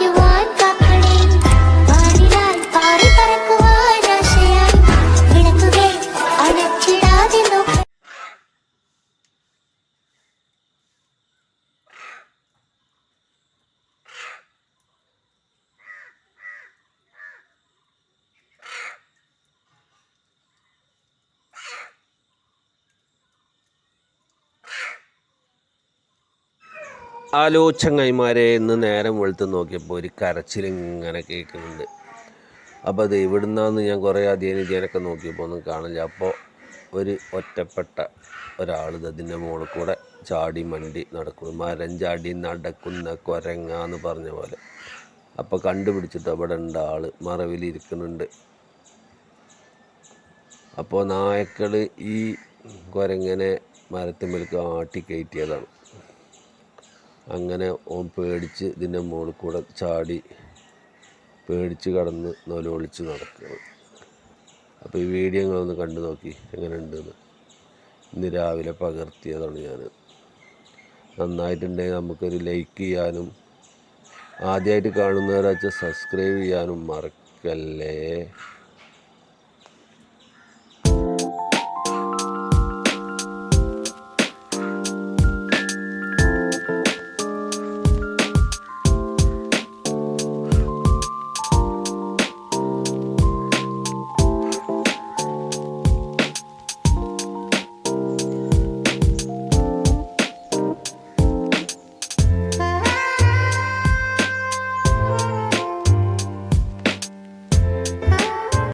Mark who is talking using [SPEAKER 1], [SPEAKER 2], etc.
[SPEAKER 1] you want
[SPEAKER 2] ആലോ എന്ന് നേരം വെളുത്ത് നോക്കിയപ്പോൾ ഒരു കരച്ചിൽ ഇങ്ങനെ കേൾക്കുന്നുണ്ട്. അപ്പോൾ അത് ഇവിടുന്നാന്ന് ഞാൻ കുറേ അധ്യയനം ഇതിനൊക്കെ നോക്കിയപ്പോൾ ഒന്നും കാണില്ല. അപ്പോൾ ഒരു ഒറ്റപ്പെട്ട ഒരാൾ ഇതിന്റെ മുകളിൽ കൂടെ ചാടി മണ്ടി നടക്കുന്നു. മരം ചാടി നടക്കുന്ന കുരങ്ങാന്ന് പറഞ്ഞ പോലെ. അപ്പോൾ കണ്ടുപിടിച്ചിട്ട് അവിടെ ഉണ്ട് ആൾ മറവിലിരിക്കുന്നുണ്ട് അപ്പോൾ നായക്കൾ ഈ കുരങ്ങനെ മരത്തുമ്മലേക്ക് ആട്ടി കയറ്റിയതാണ് അങ്ങനെ ഓൻ പേടിച്ച് ഇതിന്റെ മുകളിൽ കൂടെ ചാടി പേടിച്ച് കടന്ന് നൊലൊളിച്ച് നടക്കുകയാണ്. അപ്പോൾ ഈ വീഡിയോ നിങ്ങളൊന്ന് കണ്ടു നോക്കി എങ്ങനെ ഉണ്ടെന്ന് ഇന്ന് രാവിലെ പകർത്തിയതാണ് ഞാൻ നന്നായിട്ടുണ്ടെങ്കിൽ നമുക്കൊരു ലൈക്ക് ചെയ്യാനും ആദ്യമായിട്ട് കാണുന്നവരാച്ചാൽ സബ്സ്ക്രൈബ് ചെയ്യാനും മറക്കല്ലേ?